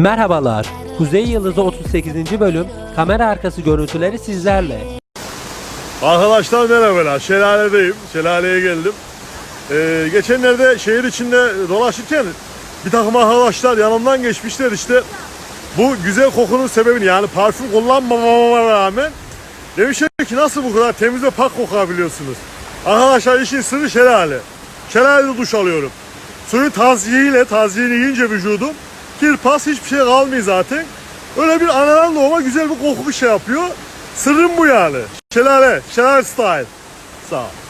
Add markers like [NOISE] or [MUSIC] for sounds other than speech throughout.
Merhabalar. Kuzey Yıldızı 38. bölüm kamera arkası görüntüleri sizlerle. Arkadaşlar merhabalar. Şelaledeyim. Şelaleye geldim. Ee, geçenlerde şehir içinde dolaşırken bir takım arkadaşlar yanımdan geçmişler işte. Bu güzel kokunun sebebini yani parfüm kullanmamama rağmen demişler ki nasıl bu kadar temiz ve pak kokabiliyorsunuz? Arkadaşlar işin sırrı şelale. Şelalede duş alıyorum. Suyun taziyeyle, taziyeni yiyince vücudum kir pas hiçbir şey kalmıyor zaten. Öyle bir anadan doğma güzel bir koku şey yapıyor. Sırrım bu yani. Şelale, şelale style. Sağ ol.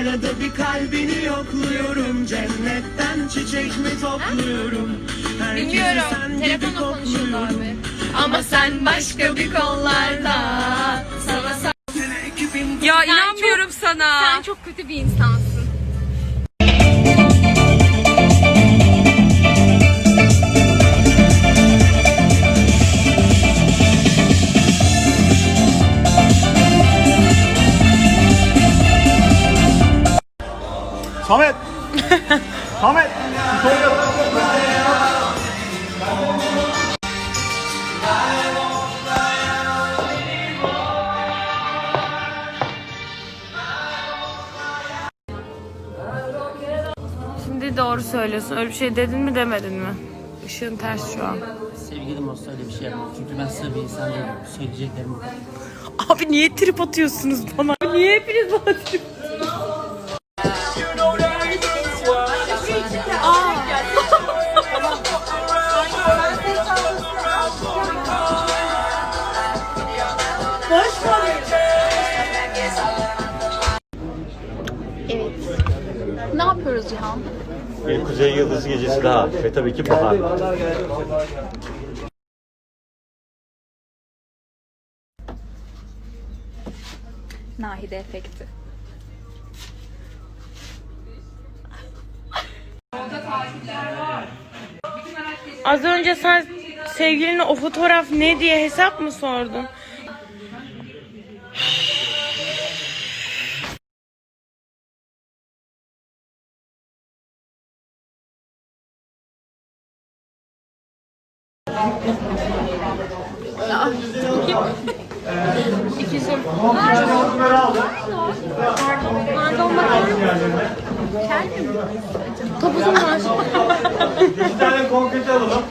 Arada bir kalbini yokluyorum Cennetten çiçek mi topluyorum Herkesi Bilmiyorum. sen gibi Telefonla konuşuyordu kokluyorum. abi. Ama sen başka bir kollarda. Sana sa- Ya inanmıyorum sana. Sen çok kötü bir insansın. Samet. [LAUGHS] Samet. Şimdi doğru söylüyorsun. Öyle bir şey dedin mi demedin mi? Işığın ters şu an. Sevgilim olsa öyle bir şey yapmam. Çünkü ben sığ bir insan değilim. Söyleyeceklerim bu kadar. Abi niye trip atıyorsunuz bana? Niye hepiniz bana trip Ne yapıyoruz Cihan? Bir Kuzey Yıldızı gecesi daha ve tabii ki bahar. Nahide efekti. Az önce sen sevgiline o fotoğraf ne diye hesap mı sordun? İkizim. Pardon. Pardon bakar mısın? Kel mi? Topuzum var. Bir tane konkret alalım.